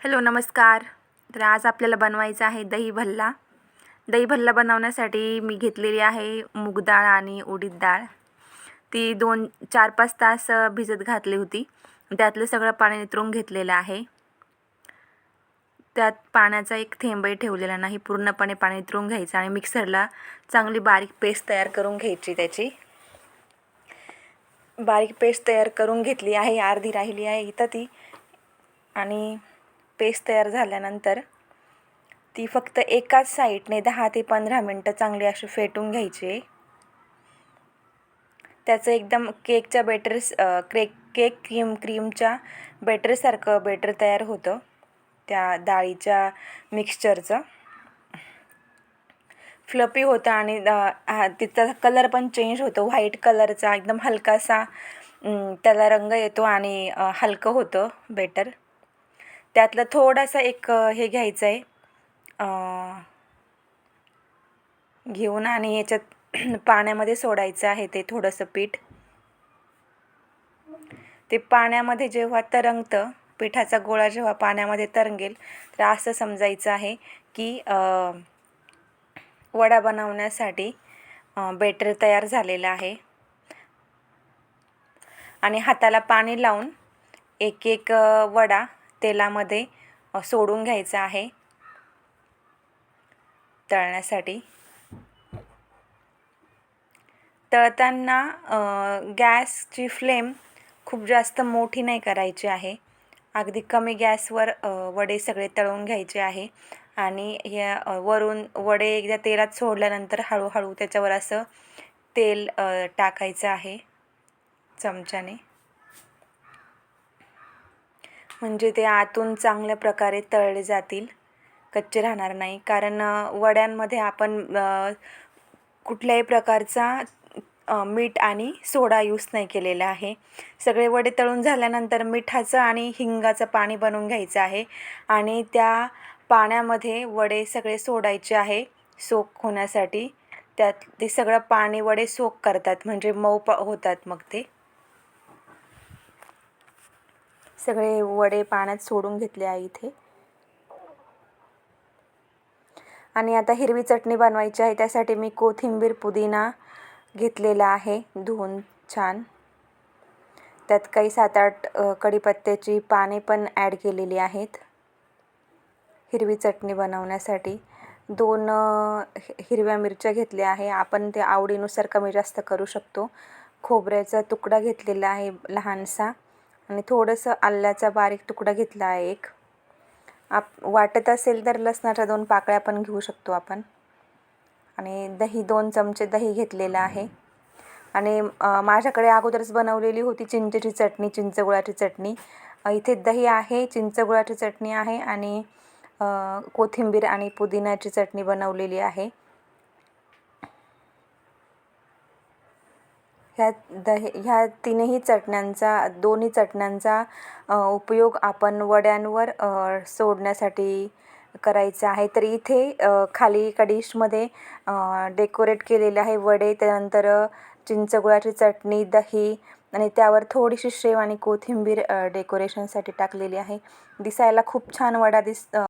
Hello नमस्कार. तर आज आपल्याला बनवायचं आहे दही भल्ला. दही भल्ला बनवण्यासाठी मी घेतलेली आहे मूग डाळ आणि उडीद डाळ. ती दोन चार पाच तास भिजत घातली होती. त्यातलं सगळं पाणी नितरून घेतलेलं आहे. त्यात पाण्याचा एक थेंबही ठेवलेला नाही. पूर्णपणे पाणी नितरून घ्यायचं आणि मिक्सरला चांगली बारीक पेस्ट तयार करून घ्यायची त्याची. बारीक पेस्ट तयार करून घेतली आहे. अर्धी राहिली आहे इथं ती. आणि पेस्ट तयार झाल्यानंतर ती फक्त एकाच साईडने दहा ते पंधरा मिनटं चांगली अशी फेटून घ्यायची. आहे त्याचं एकदम केकच्या बेटर क्रेक केक क्रीम क्रीमच्या बेटरसारखं बेटर तयार होतं. त्या डाळीच्या मिक्सचरचं फ्लपी होतं आणि हा तिचा कलर पण चेंज होतो. व्हाईट कलरचा एकदम हलकासा त्याला रंग येतो आणि हलकं होतं बेटर त्यातलं थोडासा एक हे घ्यायचं आहे घेऊन आणि याच्यात पाण्यामध्ये सोडायचं आहे ते थोडंसं पीठ. ते पाण्यामध्ये जेव्हा तरंगतं पिठाचा गोळा जेव्हा पाण्यामध्ये तरंगेल तर असं समजायचं आहे की वडा बनवण्यासाठी बेटर तयार झालेलं आहे. आणि हाताला पाणी लावून एक एक वडा तेलामध्ये सोडून घ्यायचं आहे. तळण्यासाठी. तळताना गॅसची फ्लेम खूप जास्त मोठी नाही करायची आहे. अगदी कमी गॅसवर वडे सगळे तळून घ्यायचे आहे. आणि या वरून वडे एकदा तेलात सोडल्यानंतर हळूहळू त्याच्यावर असं तेल टाकायचं आहे चमच्याने. म्हणजे ते आतून चांगल्या प्रकारे तळले जातील. कच्चे राहणार नाही. कारण वड्यांमध्ये आपण कुठल्याही प्रकारचा मीठ आणि सोडा यूज नाही केलेला आहे. सगळे वडे तळून झाल्यानंतर मिठाचं आणि हिंगाचं पाणी बनवून घ्यायचं आहे. आणि त्या पाण्यामध्ये वडे सगळे सोडायचे आहे सोक होण्यासाठी. त्यात ते सगळं पाणी वडे सोक करतात. म्हणजे मऊ प होतात मग ते. सगळे वडे पाण्यात सोडून घेतले आहे इथे. आणि आता हिरवी चटणी बनवायची आहे त्यासाठी मी कोथिंबीर पुदिना घेतलेला आहे धुवून छान. त्यात काही सात आठ कढीपत्त्याची पाने पण ॲड केलेली आहेत. हिरवी चटणी बनवण्यासाठी. दोन हि- हिरव्या मिरच्या घेतल्या आहे. आपण ते आवडीनुसार कमी जास्त करू शकतो. खोबऱ्याचा तुकडा घेतलेला आहे लहानसा. आणि थोडंसं आल्याचा बारीक तुकडा घेतला आहे एक. आप वाटत असेल तर लसणाच्या दोन पाकळ्या पण घेऊ शकतो आपण. आणि दही दोन चमचे दही घेतलेलं आहे. आणि माझ्याकडे अगोदरच बनवलेली होती चिंचेची चटणी चिंचगुळाची चटणी. इथे दही आहे चिंचगुळाची चटणी आहे आणि कोथिंबीर आणि पुदिन्याची चटणी बनवलेली आहे. ह्या दही ह्या तीनही चटण्यांचा दोन्ही चटण्यांचा उपयोग आपण वड्यांवर सोडण्यासाठी करायचा आहे. तर इथे खाली एका डिशमध्ये डेकोरेट केलेले आहे वडे त्यानंतर चिंचगुळाची चटणी दही आणि त्यावर थोडीशी शेव आणि कोथिंबीर डेकोरेशनसाठी टाकलेली आहे. दिसायला खूप छान वडा दिस